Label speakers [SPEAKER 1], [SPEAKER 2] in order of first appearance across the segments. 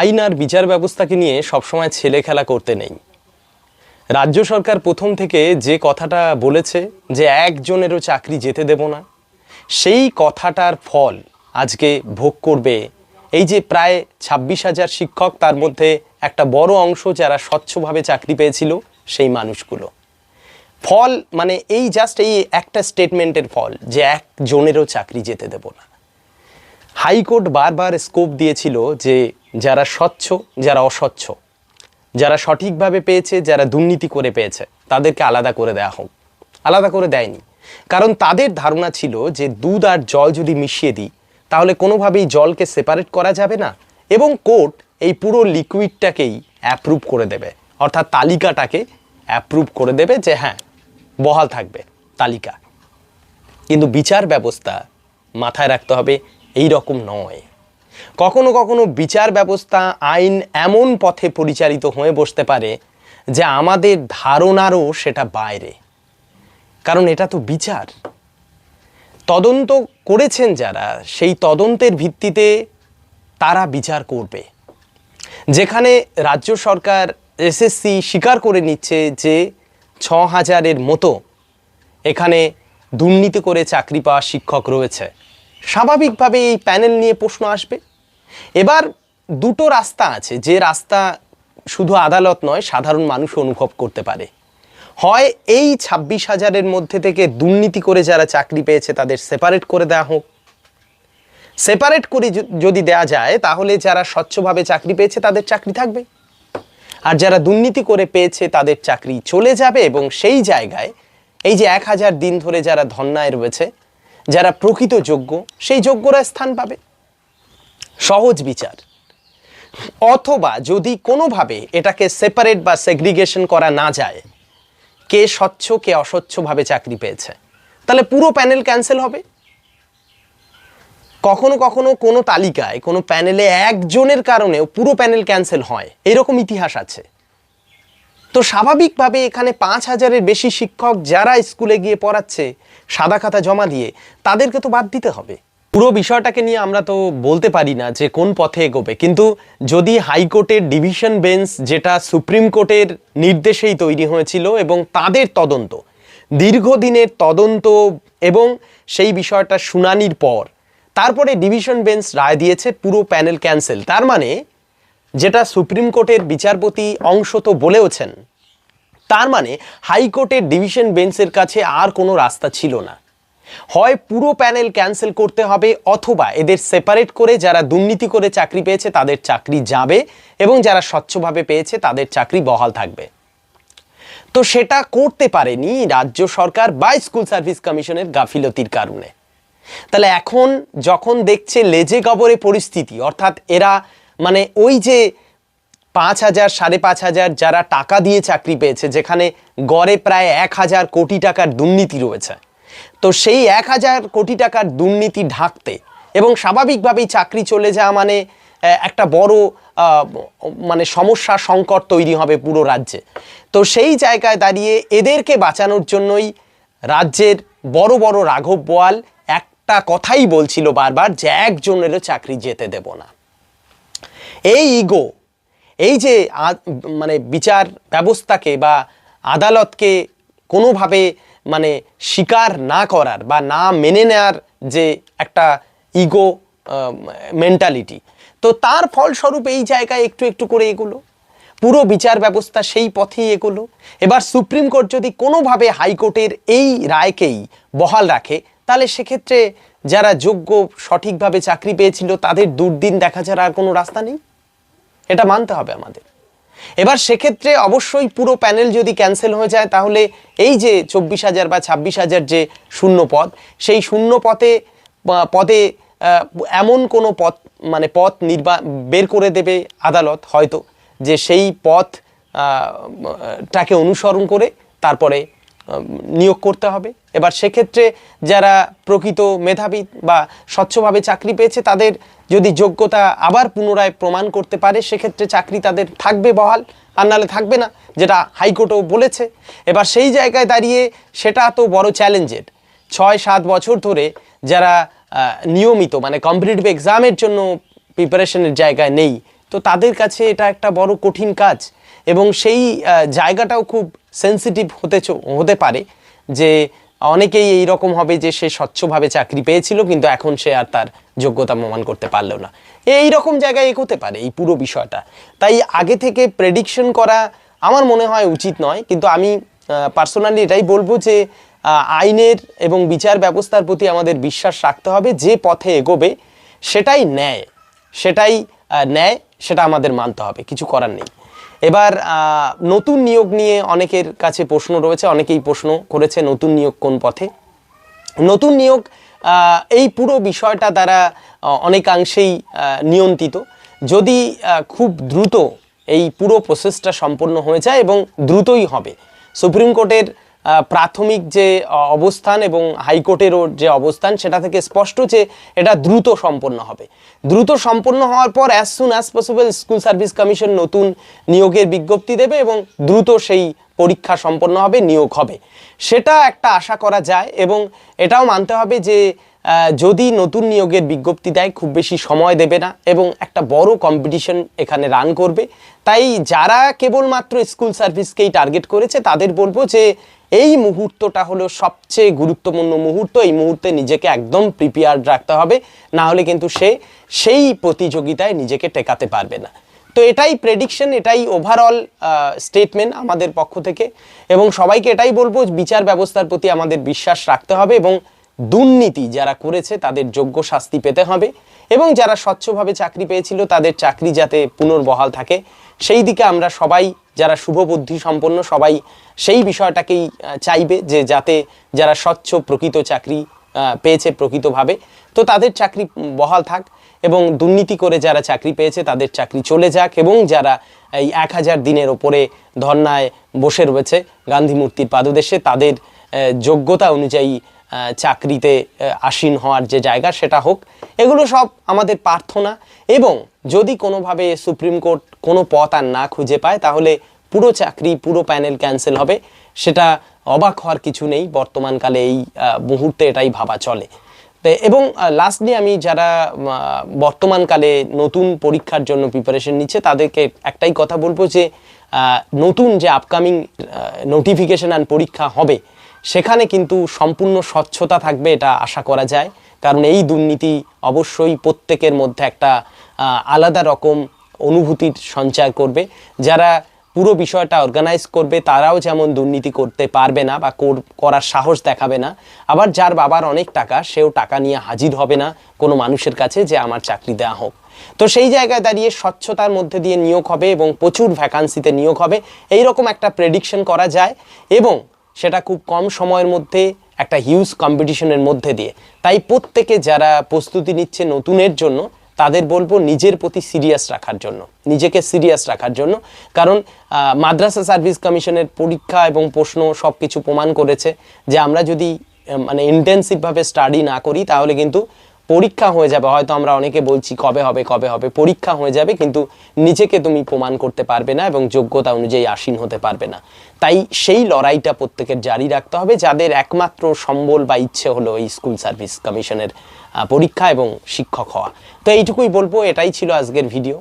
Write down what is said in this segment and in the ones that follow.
[SPEAKER 1] আইন আর বিচার ব্যবস্থাকে নিয়ে সবসময় ছেলে খেলা করতে নেই। রাজ্য সরকার প্রথম থেকে যে কথাটা বলেছে যে একজনেরও চাকরি যেতে দেব না, সেই কথাটার ফল আজকে ভোগ করবে এই যে প্রায় ছাব্বিশ হাজার শিক্ষক, তার মধ্যে একটা বড় অংশ যারা স্বচ্ছভাবে চাকরি পেয়েছিল সেই মানুষগুলো। ফল মানে এই জাস্ট এই একটা স্টেটমেন্টের ফল যে একজনেরও চাকরি যেতে দেব না। হাইকোর্ট বারবার স্কোপ দিয়েছিল যে যারা স্বচ্ছ, যারা অস্বচ্ছ, যারা সঠিকভাবে পেয়েছে, যারা দুর্নীতি করে পেয়েছে, তাদেরকে আলাদা করে দেওয়া হোক। আলাদা করে দেয়নি। কারণ তাদের ধারণা ছিল যে দুধ আর জল যদি মিশিয়ে দিই, তাহলে কোনোভাবেই জলকে সেপারেট করা যাবে না এবং কোর্ট এই পুরো লিকুইডটাকেই অ্যাপ্রুভ করে দেবে। অর্থাৎ তালিকাটাকে অ্যাপ্রুভ করে দেবে যে হ্যাঁ বহাল থাকবে তালিকা। কিন্তু বিচার ব্যবস্থা মাথায় রাখতে হবে এই রকম নয়। কখনো কখনো বিচার ব্যবস্থা, আইন এমন পথে পরিচালিত হয়ে বসতে পারে যে আমাদের ধারণারও সেটা বাইরে। কারণ এটা তো বিচার। তদন্ত করেছেন যারা, সেই তদন্তের ভিত্তিতে তারা বিচার করবে। যেখানে রাজ্য সরকার এসএসসি স্বীকার করে নিচ্ছে যে ছ হাজারের মতো এখানে দুর্নীতি করে চাকরি পাওয়া শিক্ষক রয়েছে। স্বাভাবিকভাবে এই প্যানেল নিয়ে প্রশ্ন আসবে। এবার দুটো রাস্তা আছে, যে রাস্তা শুধু আদালত নয়, সাধারণ মানুষ অনুভব করতে পারে। হয় এই ছাব্বিশ হাজারের মধ্যে থেকে দুর্নীতি করে যারা চাকরি পেয়েছে, তাদের সেপারেট করে দেওয়া হোক। সেপারেট করে যদি দেয়া যায়, তাহলে যারা স্বচ্ছভাবে চাকরি পেয়েছে, তাদের চাকরি থাকবে। আর যারা দুর্নীতি করে পেয়েছে, তাদের চাকরি চলে যাবে এবং সেই জায়গায় এই যে এক হাজার দিন ধরে যারা ধর্নায় রয়েছে যারা প্রকৃত যোগ্য, সেই যোগ্যরা স্থান পাবে। সহজ বিচার। অথবা যদি কোনোভাবে এটাকে সেপারেট বা সেগ্রিগেশন করা না যায়, কে স্বচ্ছ, কে অস্বচ্ছভাবে চাকরি পেয়েছে, তাহলে পুরো প্যানেল ক্যান্সেল হবে। কখনো কখনো কোনো তালিকায়, কোনো প্যানেলে একজনের কারণেও পুরো প্যানেল ক্যান্সেল হয়। এরকম ইতিহাস আছে। তো স্বাভাবিকভাবে এখানে পাঁচ হাজারের বেশি শিক্ষক যারা স্কুলে গিয়ে পড়াচ্ছে সাদা খাতা জমা দিয়ে তাদেরকে তো বাদ দিতে হবে। পুরো বিষয়টাকে নিয়ে আমরা তো বলতে পারি না যে কোন পথে এগোবে, কিন্তু যদি হাইকোর্টের ডিভিশন বেঞ্চ যেটা সুপ্রিম কোর্টের নির্দেশেই তৈরি হয়েছিল এবং তাদের তদন্ত, দীর্ঘদিনের তদন্ত এবং সেই বিষয়টা শুনানির পর তারপরে ডিভিশন বেঞ্চ রায় দিয়েছে পুরো প্যানেল ক্যান্সেল। তার মানে যেটা সুপ্রিম কোর্টের বিচারপতি অংশ তো বলেওছেন তার মানে হাইকোর্টের ডিভিশন বেঞ্চের কাছে আর কোনো রাস্তা ছিল না। হয় পুরো প্যানেল ক্যান্সেল করতে হবে অথবা এদের সেপারেট করে যারা দুর্নীতি করে চাকরি পেয়েছে তাদের চাকরি যাবে এবং যারা স্বচ্ছভাবে পেয়েছে তাদের চাকরি বহাল থাকবে। তো সেটা করতে পারেনি রাজ্য সরকার বা স্কুল সার্ভিস কমিশনের গাফিলতির কারণে। তাহলে এখন যখন দেখছে লেজে গবরে পরিস্থিতি, অর্থাৎ এরা মানে ওই যে পাঁচ হাজার, সাড়ে পাঁচ হাজার যারা টাকা দিয়ে চাকরি পেয়েছে, যেখানে গড়ে প্রায় এক হাজার কোটি টাকার দুর্নীতি রয়েছে। তো সেই এক হাজার কোটি টাকার দুর্নীতি ঢাকতে এবং স্বাভাবিকভাবেই চাকরি চলে যাওয়া মানে একটা বড় মানে সমস্যা, সংকট তৈরি হবে পুরো রাজ্যে। তো সেই জায়গায় দাঁড়িয়ে এদেরকে বাঁচানোর জন্যই রাজ্যের বড় বড় রাঘব বোয়াল একটা কথাই বলছিল বারবার যে একজনেরও চাকরি যেতে দেব না। এই ইগো এই যে মানে বিচার ব্যবস্থাকে বা আদালতকে কোনোভাবে মানে স্বীকার না করার বা না মেনে নেওয়ার যে একটা ইগো মেন্টালিটি, তো তার ফলস্বরূপ এই জায়গায় একটু একটু করে এগুলো। পুরো বিচার ব্যবস্থা সেই পথেই এগুলো। এবার সুপ্রিম কোর্ট যদি কোনোভাবে হাইকোর্টের এই রায়কেই বহাল রাখে, তাহলে সেক্ষেত্রে যারা যোগ্য সঠিকভাবে চাকরি পেয়েছিল, তাদের দুর্দিন দেখা ছাড়া আর কোনো রাস্তা নেই। এটা মানতে হবে আমাদের। এবার সেক্ষেত্রে অবশ্যই পুরো প্যানেল যদি ক্যান্সেল হয়ে যায়, তাহলে এই যে চব্বিশ হাজার বা ছাব্বিশ হাজার যে শূন্য পদ সেই শূন্য পথে পদে এমন কোনো পথ মানে পথ নির্বা, বের করে দেবে আদালত হয়তো, যে সেই পথ টাকে অনুসরণ করে তারপরে নিয়োগ করতে হবে। এবার সেক্ষেত্রে যারা প্রকৃত মেধাবী বা স্বচ্ছভাবে চাকরি পেয়েছে, তাদের যদি যোগ্যতা আবার পুনরায় প্রমাণ করতে পারে, সেক্ষেত্রে চাকরি তাদের থাকবে বহাল, আর নাহলে থাকবে না, যেটা হাইকোর্টও বলেছে। এবার সেই জায়গায় দাঁড়িয়ে সেটা তো বড় চ্যালেঞ্জের। ছয় সাত বছর ধরে যারা নিয়মিত মানে কম্পিটিটিভ এক্সামের জন্য প্রিপারেশনের জায়গায় নেই, তো তাদের কাছে এটা একটা বড় কঠিন কাজ। এবং সেই জায়গাটাও খুব সেন্সিটিভ হতে হতে পারে যে অনেকেই এই রকম হবে যে সে স্বচ্ছভাবে চাকরি পেয়েছিল, কিন্তু এখন সে আর তার যোগ্যতা প্রমাণ করতে পারল না। এই রকম জায়গায় এগোতে পারে এই পুরো বিষয়টা। তাই আগে থেকে প্রেডিকশন করা আমার মনে হয় উচিত নয়, কিন্তু আমি পার্সোনালি এটাই বলব যে আইনের এবং বিচার ব্যবস্থার প্রতি আমাদের বিশ্বাস রাখতে হবে, যে পথে এগোবে সেটাই ন্যায়। সেটাই ন্যায়, সেটা আমাদের মানতে হবে। কিছু করার নেই। এবার নতুন নিয়োগ নিয়ে অনেকের কাছে প্রশ্ন রয়েছে, অনেকেই প্রশ্ন করেছে নতুন নিয়োগ কোন পথে? নতুন নিয়োগ এই পুরো বিষয়টা তারা অনেকাংশেই নিয়ন্ত্রিত যদি খুব দ্রুত এই পুরো প্রসেসটা সম্পন্ন হয়ে যায় এবং দ্রুতই হবে। সুপ্রিম কোর্টের প্রাথমিক যে অবস্থান এবং হাইকোর্টেরও যে অবস্থান, সেটা থেকে স্পষ্ট যে এটা দ্রুত সম্পন্ন হবে। দ্রুত সম্পন্ন হওয়ার পর as soon as possible school service commission নতুন নিয়োগের বিজ্ঞপ্তি দেবে এবং দ্রুত সেই পরীক্ষা সম্পন্ন হবে, নিয়োগ হবে। সেটা একটা আশা করা যায় এবং এটাও মানতে হবে যে যদি নতুন নিয়োগের বিজ্ঞপ্তি দেয়, খুব বেশি সময় দেবে না এবং একটা বড় কম্পিটিশন এখানে রান করবে। তাই যারা কেবলমাত্র স্কুল সার্ভিসকেই টার্গেট করেছে, তাদের বলব যে এই মুহূর্তটা হলো সবচেয়ে গুরুত্বপূর্ণ মুহূর্ত। এই মুহূর্তে নিজেকে একদম প্রিপেয়ার্ড রাখতে হবে, না হলে কিন্তু সে সেই প্রতিযোগিতায় নিজেকে টেকাতে পারবে না। তো এটাই প্রেডিকশন এটাই ওভারঅল স্টেটমেন্ট আমাদের পক্ষ থেকে। এবং সবাইকে এটাই বলব, বিচার ব্যবস্থার প্রতি আমাদের বিশ্বাস রাখতে হবে এবং দুর্নীতি যারা করেছে তাদের যোগ্য শাস্তি পেতে হবে এবং যারা স্বচ্ছভাবে চাকরি পেয়েছিল তাদের চাকরি যাতে পুনর্বহাল থাকে। সেই দিকে আমরা সবাই যারা শুভবুদ্ধি সম্পন্ন সবাই সেই বিষয়টাকেই চাইবে যে যাতে যারা স্বচ্ছ প্রকৃত চাকরি পেয়েছে প্রকৃতভাবে, তো তাদের চাকরি বহাল থাক এবং দুর্নীতি করে যারা চাকরি পেয়েছে তাদের চাকরি চলে যাক এবং যারা এই এক হাজার দিনের ওপরে ধর্নায় বসে রয়েছে গান্ধী মূর্তির পাদদেশে তাদের যোগ্যতা অনুযায়ী চাকরিতে আসীন হওয়ার যে জায়গা সেটা হোক, এগুলো সব আমাদের প্রার্থনা। এবং যদি কোনোভাবে সুপ্রিম কোর্ট কোনো পথ আর না খুঁজে পায়, তাহলে পুরো চাকরি, পুরো প্যানেল ক্যান্সেল হবে। সেটা অবাক হওয়ার কিছু নেই, বর্তমানকালে এই মুহূর্তে এটাই ভাবা চলে। এবং লাস্টলি আমি যারা বর্তমানকালে নতুন পরীক্ষার জন্য প্রিপারেশন নিচ্ছে, তাদেরকে একটাই কথা বলব যে নতুন যে আপকামিং নোটিফিকেশন অ্যান্ড পরীক্ষা হবে সেখানে কিন্তু সম্পূর্ণ স্বচ্ছতা থাকবে, এটা আশা করা যায়। কারণ এই দুর্নীতি অবশ্যই প্রত্যেকের মধ্যে একটা আলাদা রকম অনুভূতির সঞ্চার করবে। যারা পুরো বিষয়টা অর্গানাইজ করবে, তারাও যেমন দুর্নীতি করতে পারবে না বা কর- করার সাহস দেখাবে না, আবার যার বাবার অনেক টাকা, সেও টাকা নিয়ে হাজির হবে না কোনো মানুষের কাছে যে আমার চাকরি দেওয়া হোক। তো সেই জায়গায় দাঁড়িয়ে স্বচ্ছতার মধ্যে দিয়ে নিয়োগ হবে এবং প্রচুর ভ্যাকান্সিতে নিয়োগ হবে এই রকম একটা প্রেডিকশন করা যায়। এবং সেটা খুব কম সময়ের মধ্যে, একটা হিউজ কম্পিটিশনের মধ্যে দিয়ে। তাই প্রত্যেকে যারা প্রস্তুতি নিচ্ছে নতুনের জন্য, তাদের বলব নিজের প্রতি সিরিয়াস রাখার জন্য, নিজেকে সিরিয়াস রাখার জন্য। কারণ মাদ্রাসা সার্ভিস কমিশনের পরীক্ষা এবং প্রশ্ন সব কিছু প্রমাণ করেছে যে আমরা যদি মানে ইন্টেন্সিভভাবে স্টাডি না করি, তাহলে কিন্তু পরীক্ষা হয়ে যাবে। হয়তো আমরা অনেকে বলছি কবে হবে কবে হবে। পরীক্ষা হয়ে যাবে, কিন্তু নিজেকে তুমি প্রমাণ করতে পারবে না এবং যোগ্যতা অনুযায়ী আসীন হতে পারবে না। তাই সেই লড়াইটা প্রত্যেকের জারি রাখতে হবে, যাদের একমাত্র সম্বল বা ইচ্ছে হলো এই স্কুল সার্ভিস কমিশনের পরীক্ষা এবং শিক্ষক হওয়া। তো এইটুকুই বলব, এটাই ছিল আজকের ভিডিও।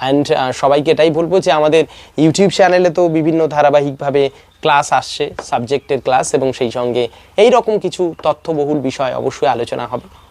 [SPEAKER 1] অ্যান্ড সবাইকে এটাই বলব যে আমাদের ইউটিউব চ্যানেলে তো বিভিন্ন ধারাবাহিকভাবে ক্লাস আসছে, সাবজেক্টের ক্লাস এবং সেই সঙ্গে এই রকম কিছু তথ্যবহুল বিষয় অবশ্যই আলোচনা হবে।